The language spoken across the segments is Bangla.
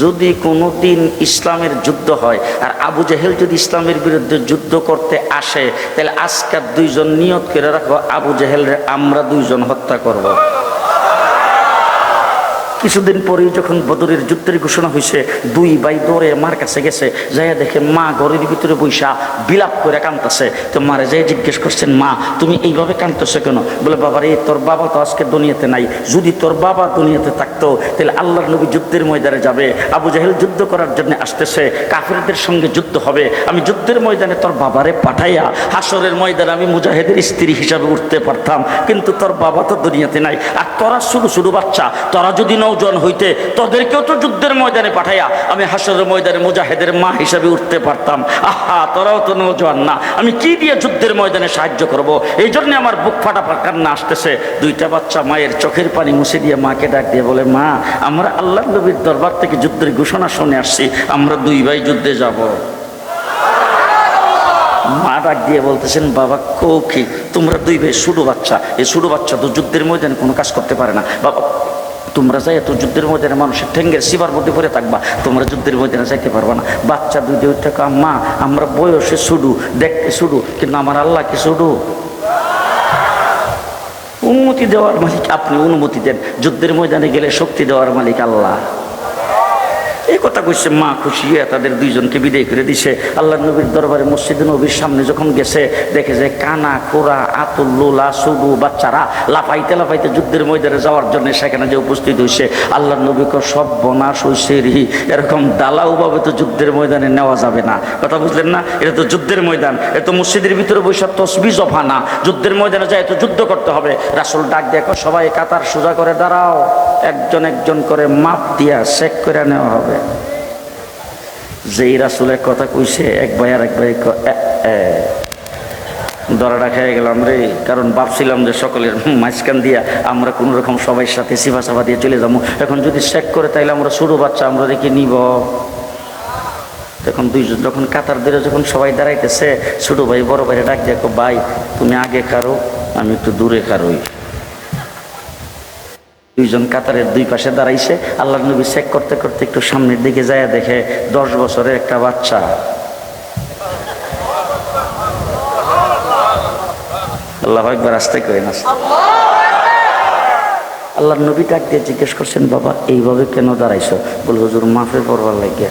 যদি কোনো দিন ইসলামের যুদ্ধ হয় আর আবু জাহেল যদি ইসলামের বিরুদ্ধে যুদ্ধ করতে আসে, তাহলে আজকাল দুইজন নিয়ত করে রাখো আবু জাহেল আমরা দুইজন হত্যা করব। কিছুদিন পরেই যখন বদরের যুদ্ধের ঘোষণা হয়েছে দুই ভাই দৌড়ে মার কাছে গেছে, যাইয়া দেখে মা ঘরের ভিতরে বৈশা বিলাপ করে কাঁদতেছে। তো মারে যাই জিজ্ঞেস করছেন, মা, তুমি এইভাবে কাঁদতেছো কেন? বলে বাবা রে তোর বাবা তো আজকে দুনিয়াতে নাই। যদি তোর বাবা দুনিয়াতে থাকতো, তাহলে আল্লাহর নবী যুদ্ধের ময়দানে যাবে। আবু জাহেল যুদ্ধ করার জন্য আসতেছে, কাফেরদের সঙ্গে যুদ্ধ হবে। আমি যুদ্ধের ময়দানে তোর বাবারে পাঠাইয়া হাসরের ময়দানে আমি মুজাহিদের স্ত্রী হিসাবে উঠতে পারতাম। কিন্তু তোর বাবা তো দুনিয়াতে নাই। আর তোরা শুধু শুধু বাচ্চা, তোরা যদি নৌজন হইতে তোদেরকেও তো যুদ্ধের ময়দানে পাঠাইয়া আমি হাসরের ময়দানে মুজাহিদের মা হিসাবে উঠতে পারতাম। আহা, তোরাও তো নৌজওয়ান না। আমি কি দিয়ে যুদ্ধের ময়দানে সাহায্য করব? এই জন্য আমার বুক ফাটা কান্না আসতেছে। দুইটা বাচ্চা মায়ের চোখের পানি মুছে দিয়ে মাকে ডাক দিয়ে বলে, মা, আমরা আল্লাহ নবীর দরবার থেকে যুদ্ধের ঘোষণা শুনে আসছি। আমরা দুই ভাই যুদ্ধে যাব। মা ডাক দিয়ে বলতেছেন, বাবা কৌকি তোমরা দুই ভাই ছোটো বাচ্চা। এই ছোটো বাচ্চা তো যুদ্ধের ময়দানে কোনো কাজ করতে পারে না। বাবা তোমরা যাই এত যুদ্ধের ময়দানে মানুষের ঠেঙ্গের শিবার মধ্যে পড়ে থাকবা। তোমরা যুদ্ধের ময়দানে যাইতে পারবা না। বাচ্চা দুধে টাকা মা আমরা বয়সে ছুডু দেখতে ছুডু কিন্তু আমার আল্লাহ কি শুডু অনুমতি দেওয়ার মালিক, আপনি অনুমতি দেন। যুদ্ধের ময়দানে গেলে শক্তি দেওয়ার মালিক আল্লাহ। এই কথা কইছে, মা খুশি হয়ে তাদের দুইজনকে বিদায় করে দিছে। আল্লাহ নবীর দরবারে মসজিদ নবীর সামনে যখন গেছে, দেখে যে কানা কোরা আতুল লোলা সুডু বাচ্চারা লাফাইতে লাফাইতে যুদ্ধের ময়দানে যাওয়ার জন্য সেখানে যে উপস্থিত হয়েছে আল্লাহ নবীকে সব বনাশ হয়েছে রি এরকম দালাউভাবে তো যুদ্ধের ময়দানে নেওয়া যাবে না। কথা বুঝলেন না? এটা তো যুদ্ধের ময়দান এটা তো মসজিদের ভিতরে বৈশাখ তসবি জফা না যুদ্ধের ময়দানে যায় তো যুদ্ধ করতে হবে। রাসুল ডাক দেখো সবাই কাতার সোজা করে দাঁড়াও। একজন একজন করে মাপ দিয়া চেক করে নেওয়া হবে। যেই রাসুলের কথা কইছে, এক ভাই আর এক ভাই। দরাটা খেয়ে গেলাম রে। কারণ ভাবছিলাম যে সকলের মাঝখান দিয়া আমরা কোনো রকম সবাই সাথে সিফা সাফা দিয়ে চলে যাব। এখন যদি চেক করে তাইলে আমরা ছোটো বাচ্চা, আমরা দেখি নিব। তখন দুইজন যখন কাতার ধরে যখন সবাই দাঁড়াইতেছে, ছোটো ভাই, বড় ভাইরে ডাক দেখো ভাই, তুমি আগে কারও আমি একটু দূরে কারোই দুইজন কাতারের দুই পাশে দাঁড়াইছে। আল্লাহ নবী চেক করতে করতে একটু সামনের দিকে যায় দেখে দশ বছরের একটা বাচ্চা। আল্লাহ একবার আসতে করে না আল্লাহ নবী ডাক দিয়ে জিজ্ঞেস করছেন, বাবা, এইভাবে কেন দাঁড়াইছো? বল, হুজুর মাফে পড়বার লাগিয়া।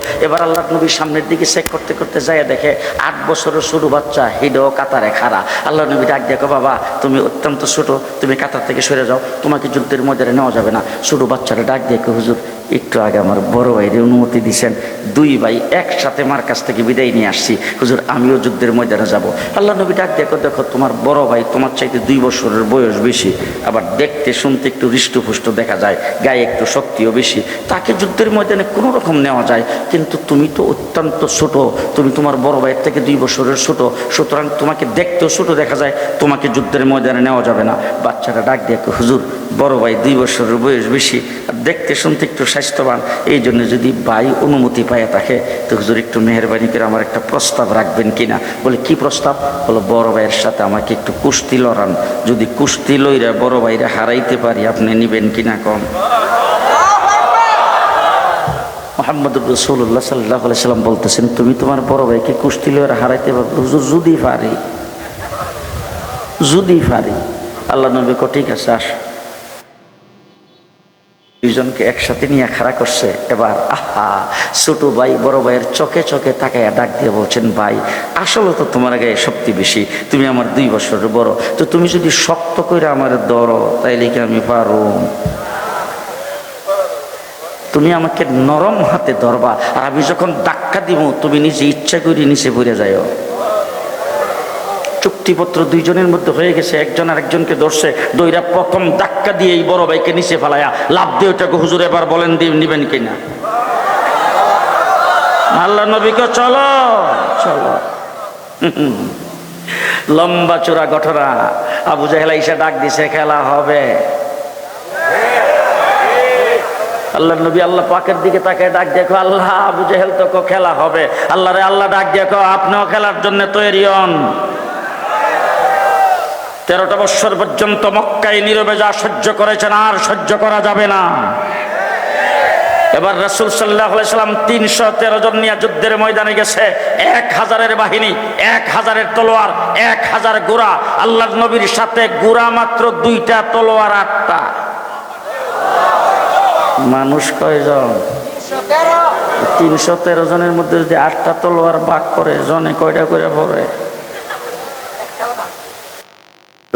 এবার আল্লাহ নবীর সামনের দিকে চেক করতে করতে যায় দেখে আট বছরের ছোটো বাচ্চা হিডো কাতারে খাড়া। আল্লাহ নবী ডাক দেখো বাবা, তুমি অত্যন্ত ছোটো, তুমি কাতার থেকে সরে যাও, তোমাকে যুদ্ধের ময়দানে নেওয়া যাবে না। ছোটো বাচ্চারা ডাক দেখো হুজুর একটু আগে আমার বড় ভাইরে অনুমতি দিয়েছেন দুই ভাই একসাথে মার কাছ থেকে বিদায় নিয়ে আসছি। হুজুর, আমিও যুদ্ধের ময়দানে যাব। আল্লাহ নবী ডাক দেখো দেখো, তোমার বড় ভাই তোমার চাইতে দুই বছরের বয়স বেশি। আবার দেখতে শুনতে একটু হৃষ্টপুষ্ট দেখা যায়, গায়ে একটু শক্তিও বেশি। তাকে যুদ্ধের ময়দানে কোনো রকম নেওয়া যায়, কিন্তু তুমি তো অত্যন্ত ছোট। তুমি তোমার বড় ভাইয়ের থেকে দুই বছরের ছোট। সুতরাং তোমাকে দেখতেও ছোট দেখা যায়, তোমাকে যুদ্ধের ময়দানে নেওয়া যাবে না। বাচ্চারা ডাক দেখো হুজুর, বড় ভাই দুই বছরের বয়স বেশি। আর দেখতে শুনতে একটু স্বাস্থ্যবান। এই জন্য যদি ভাই অনুমতি পায় থাকে তো হুজুর একটু মেহরবানি করে আমার একটা প্রস্তাব রাখবেন কিনা? বলে, কি প্রস্তাব? বলো, বড় ভাইয়ের সাথে আমাকে একটু কুস্তি লড়ান। যদি কুস্তি লইরা বড় ভাইরা হারাইতে পারি, আপনি নিবেন কিনা কম মোহাম্মদ রসুল্লাহ সাল্লাহ সাল্লাম বলতেছেন, তুমি তোমার বড় ভাইকে কুস্তি লইরা হারাইতে পারবে হুজুর, যদি পারি। যদি পারি? আল্লাহ নবী কো ঠিক আছে আস। দুইজনকে একসাথে নিয়ে খাড়া করছে। এবার, আহা, ছোট ভাই, বড় ভাইয়ের চোখে চোখে তাকায় ডাক দিয়ে বলছেন, ভাই, আসলে তো তোমার গায়ে শক্তি বেশি, তুমি আমার দুই বছরের বড়, তো তুমি যদি শক্ত করে আমার ধরো, তাইলে কি আমি পারো তুমি আমাকে নরম হাতে ধরবা, আর আমি যখন ধাক্কা দিব তুমি নিজে ইচ্ছা করে নিচে পড়ে চুপ চুক্তিপত্র দুইজনের মধ্যে হয়ে গেছে, একজন আরেকজনকে ধরছে দইরা প্রথম ধাক্কা দিয়ে এই বড় ভাইকে নিচে ফেলায়া। লাভ দিয়ে ওটাকে হুজুর এবার বলেন দিয়ে নিবেন কিনা? আল্লাহ নবীকে চলো। চলো। লম্বা চূড়া ঘটনা। আবু জাহেলা ইসা ডাক দিছে, খেলা হবে। আল্লাহ নবী আল্লাহ পাকের দিকে তাকে ডাক দেখো আল্লাহ আবু জেহেল তো খেলা হবে। আল্লাহ রে আল্লাহ ডাক দেখো আপনিও খেলার জন্য তৈরি হন। তেরোটা বৎসর পর্যন্ত মক্কায় নীরবে যা সহ্য করেছেন আর সহ্য করা যাবে না। এবার রাসুল সাল্লাহ সাল্লাম তিনশো তেরো জন নিয়ে যুদ্ধের ময়দানে গেছে। এক হাজারের বাহিনী, এক হাজারের তলোয়ার, এক হাজার গোড়া আল্লাহ নবীর সাথে গোড়া মাত্র দুইটা তলোয়ার, আটটা। মানুষ কয়জন? তিনশো তেরো জনের মধ্যে যদি আটটা তলোয়ার বাক করে, জনে কয়টা করে পড়ে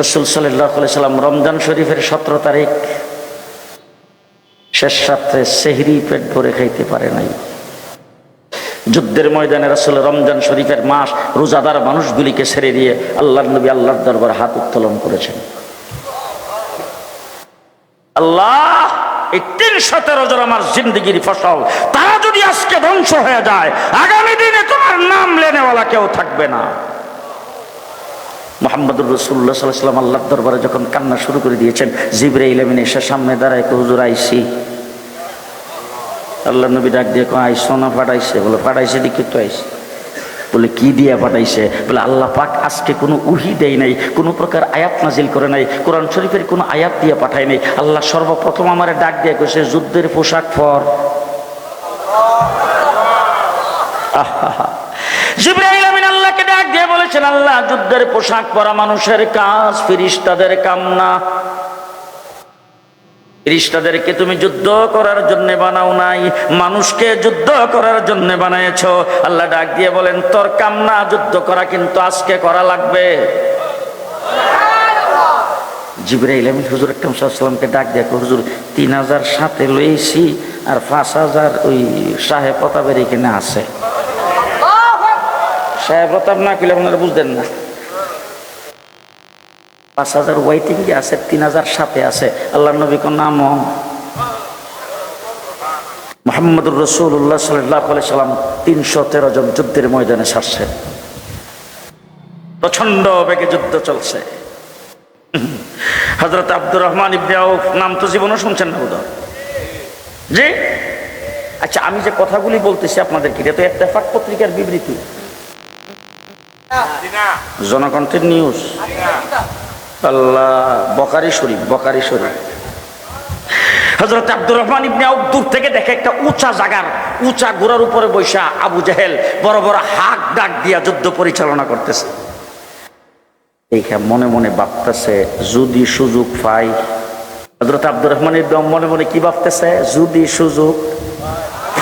রসুল সাল্লাম রমজান শরীফের সতেরো তারিখ, শেষ রাত্রে সেহরি পেট ভরে খাইতে পারে নাই। যুদ্ধের ময়দানে রাসুল রমজান শরীফের মাস রোজাদার মানুষগুলিকে ছেড়ে দিয়ে আল্লাহ নবী আল্লাহর দরবার হাত উত্তোলন করেছেন। আল্লাহ, এই তিনশো তেরো জন আমার জিন্দগির ফসল, তারা যদি আজকে ধ্বংস হয়ে যায়, আগামী দিনে তোমার নাম লেনেওয়ালা কেউ থাকবে না। মোহাম্মদুর রসুল্লাহ সাল্লাম আল্লাহ দরবারে যখন কান্না শুরু করে দিয়েছেন জিবরে ইলেমিন এসে সামনে দাঁড়ায় হুজুর, আইসি। আল্লাহ নবী ডাক দিয়ে কো আইসো না, পাঠাইছে। বলে, পাঠাইছে দিকে তো আইসি। বলে, কি দিয়ে পাঠাইছে? বলে, আল্লাহ পাক আজকে কোনো উহি দেয় নাই, কোনো প্রকার আয়াত নাজিল করে নাই, কোরআন শরীফের কোনো আয়াত দিয়ে পাঠায় নাই। আল্লাহ সর্বপ্রথম আমার ডাক দিয়ে কইছে, যুদ্ধের পোশাক পর। আহা। জিব্রাইল বলেছেন, আল্লাহ যুদ্ধের পোশাক পরা মানুষের কাজ ফিরিস্তাদের কাম না ফিরিস্তাদেরকে তুমি যুদ্ধ করার জন্য বানাও নাই, মানুষকে যুদ্ধ করার জন্য বানাইছ আল্লাহ ডাক দিয়ে বলেন, তোর কাম না যুদ্ধ করা কিন্তু আজকে করা লাগবে। হুজুর সাল্লামকে ডাক দিয়ে হুজুর, তিন হাজার সাথে লইছি আর পাঁচ হাজার ওই সাহেব প্রতাপের এখানে আছে। সাহেব, প্রতাপ না কিলে আপনারা বুঝতেন না। পাঁচ হাজার ওয়াইটিং আছে, তিন হাজার সাথে আছে। আল্লাহ নবী কোন নাম মোহাম্মদুর রসুল্লাহ সাল্লাহ সাল্লাম তিনশো তেরো জন যুদ্ধের ময়দানে ছাড়ছেন প্রচণ্ড বেগে যুদ্ধ চলছে। হজরত আব্দুর রহমান ইবনে নাম তো জীবনও শুনছেন না বোধহয়। জি? আচ্ছা আমি যে কথাগুলি বলতেছি আপনাদেরকে, এটা তো একটা পত্রিকার বিবৃতি। জনকণ্ঠের নিউজ আল্লাহ, বকারি শরীফ বকারি শরীফ। হজরত আব্দুর রহমান ইবনে আউফ দূর থেকে দেখে একটা উঁচা জাগার, উঁচা গোড়ার উপরে বৈশা আবু জাহেল বড় বড় হাক ডাক দিয়া যুদ্ধ পরিচালনা করতেছে। এইখানে মনে মনে ভাবতেছে, যদি সুযোগ পাই। হজরত আব্দুর রহমান ইবনে মনে মনে কি ভাবতেছে? যদি সুযোগ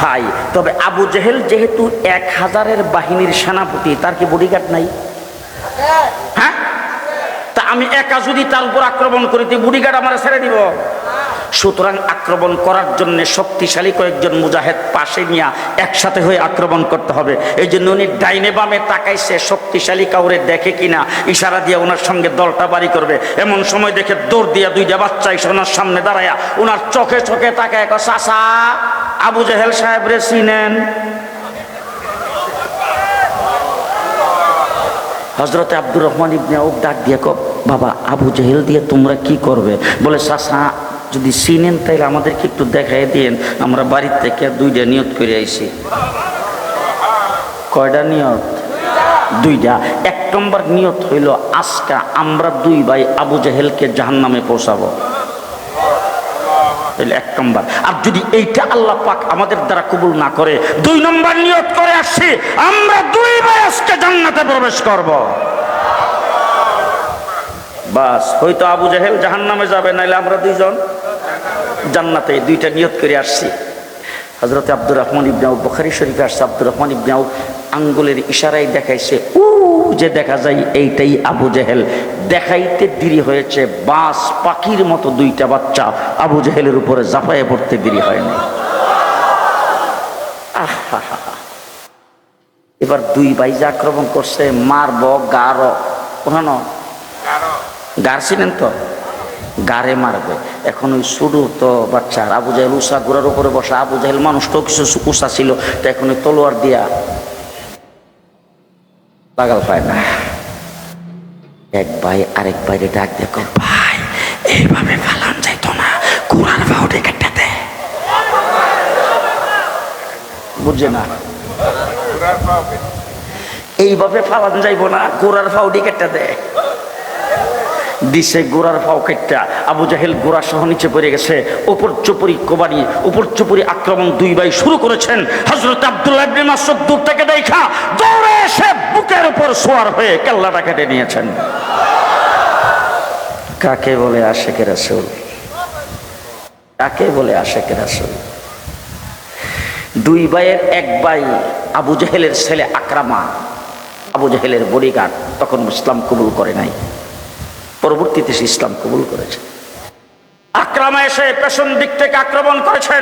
পাই তবে আবু জেহেল যেহেতু এক হাজারের বাহিনীর সেনাপতি তার কি বডিগার্ড নাই? হ্যাঁ? তা আমি একা যদি তার উপর আক্রমণ করি তুই বুড়িগার্ড আমার ছেড়ে দিব? সুতরাং আক্রমণ করার জন্য শক্তিশালী কয়েকজন মুজাহেদ পাশে নিয়ে একসাথে হয়ে আক্রমণ করতে হবে। এই জন্য উনি ডাইনে বামে তাকাইছে শক্তিশালী কাউরে দেখে কিনা ইশারা দিয়ে ওনার সঙ্গে দলটা বাড়ি করবে। এমন সময় দেখে দৌড় দিয়া দুইটা বাচ্চা এসে ওনার সামনে দাঁড়ায়া ওনার চোখে চোখে তাকায় কয়, চাচা আবু জাহেল সাহেব রে চিনেন? হজরতে আব্দুর রহমান ইবনে আউফ ডাক দিয়ে কো বাবা, আবু জাহেল দিয়ে তোমরা কি করবে? বলে চাষা যদি চিনেন তাইলে আমাদেরকে একটু দেখাই দিন আমরা বাড়ির থেকে দুইটা নিয়ত করে আইছি। কয়টা নিয়ত? দুইটা। এক নম্বর নিয়ত হইল, আজকা আমরা দুই ভাই আবু জেহেলকে জাহান নামে পৌঁছাবো। তাহলে এক নম্বর। আর যদি এইটা আল্লাহ পাক আমাদের দ্বারা কবুল না করে, দুই নম্বর নিয়ত করে আসছি, আমরা দুই আজকে জান্নাতে প্রবেশ করব। বাস, হয়তো আবু জাহেল জাহান নামে যাবে, নাইলে আমরা দুইজন জান্নাতে দুইটা নিয়ত করে আসছি। হজরত আব্দুর রহমান ইবনাউ বখারি শরীফে আসছে, আব্দুর রহমান ইবনাউ আঙ্গুলের ইশারায় দেখাইছে, উ যে দেখা যায় এইটাই আবু জেহেল। দেখাইতে দেরি হয়েছে, বাস পাখির মতো দুইটা বাচ্চা আবু জেহেলের উপরে জাফায়ে পড়তে দেরি হয়নি। এবার দুই যে আক্রমণ করছে, মারব, গার। ওখানো? গার চিনেন তো? গারে মারবে। এখন ওই শুরু তো বাচ্চা। আবু জাহেল উষা গোড়ার উপরে বসা। আবু জাহেল মানুষটাও কিছু উষা ছিল, তো এখন ওই তলোয়ার দিয়া লাগাল পায় না। এক ভাই আরেক ভাইরে ডাক দেখো ভাই, এইভাবে পালান যাইতো না। কোরআন বাউডে কেটে বুঝছে না। এইভাবে ফালান যাইব না গোড়ার ফাউডি কেটে দেয় দিছে গোড়ার ফাও কেটটা আবু জাহেল গোড়া সহ নিচে পড়ে গেছে। উপর চুপুরি কোবারি উপর চুপুরি আক্রমণ দুই ভাই শুরু করেছেন। হজরত আব্দুল্লাহ দূর থেকে দেখা, দৌড়ে এসে বুকের উপর সোয়ার হয়ে কেল্লাটা কেটে নিয়েছেন। কাকে বলে আশেকের রাসূল? কাকে বলে আশেকের রাসূল? দুই ভাইয়ের এক ভাই আবু জাহেলের ছেলে আক্রামা। আবু জাহেলের বডিগার্ড তখন ইসলাম কবুল করে নাই। পরবর্তীতে সে ইসলাম কবুল করেছে। আক্রমা এসে পেছন দিক থেকে আক্রমণ করেছেন।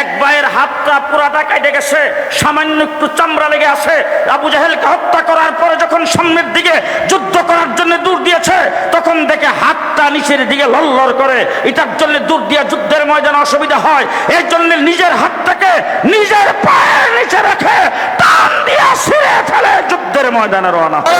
এক ভাইয়ের হাতটা পুরাটা কেটে গেছে সামান্য একটু চামড়া লেগে আছে। আবু জাহেলকে হত্যা করার পরে যখন সামনের দিকে যুদ্ধ করার জন্য দূর দিয়েছে তখন দেখে হাতটা নিচের দিকে লল্লর করে। এটার জন্য দূর দিয়ে যুদ্ধের ময়দানে অসুবিধা হয়। এর জন্য নিজের হাতটাকে নিজের পায়ের নিচে রেখে টান দিয়ে ছিঁড়ে ফেলে যুদ্ধের ময়দানে রওনা হয়।